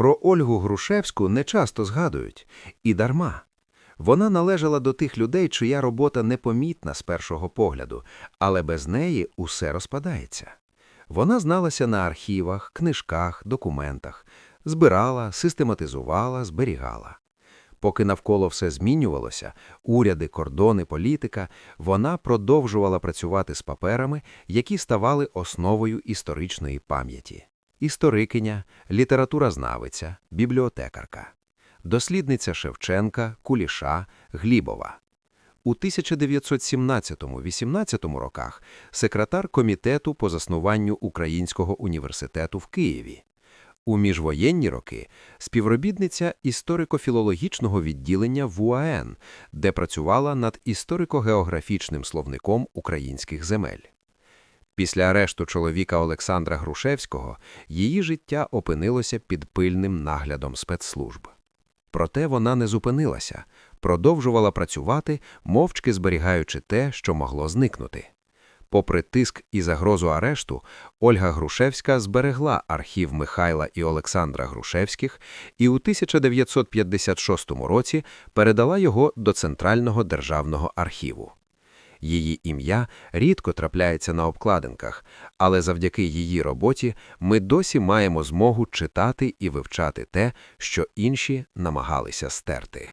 Про Ольгу Грушевську не часто згадують, і дарма. Вона належала до тих людей, чия робота непомітна з першого погляду, але без неї усе розпадається. Вона зналася на архівах, книжках, документах, збирала, систематизувала, зберігала. Поки навколо все змінювалося, уряди, кордони, політика, вона продовжувала працювати з паперами, які ставали основою історичної пам'яті. Історикиня, літературознавиця, бібліотекарка, дослідниця Шевченка, Куліша, Глібова. У 1917-18 роках секретар комітету по заснуванню Українського університету в Києві. У міжвоєнні роки співробітниця історико-філологічного відділення УАН, де працювала над історико-географічним словником українських земель. Після арешту чоловіка Олександра Грушевського її життя опинилося під пильним наглядом спецслужб. Проте вона не зупинилася, продовжувала працювати, мовчки зберігаючи те, що могло зникнути. Попри тиск і загрозу арешту, Ольга Грушевська зберегла архів Михайла і Олександра Грушевських і у 1956 році передала його до Центрального державного архіву. Її ім'я рідко трапляється на обкладинках, але завдяки її роботі ми досі маємо змогу читати і вивчати те, що інші намагалися стерти.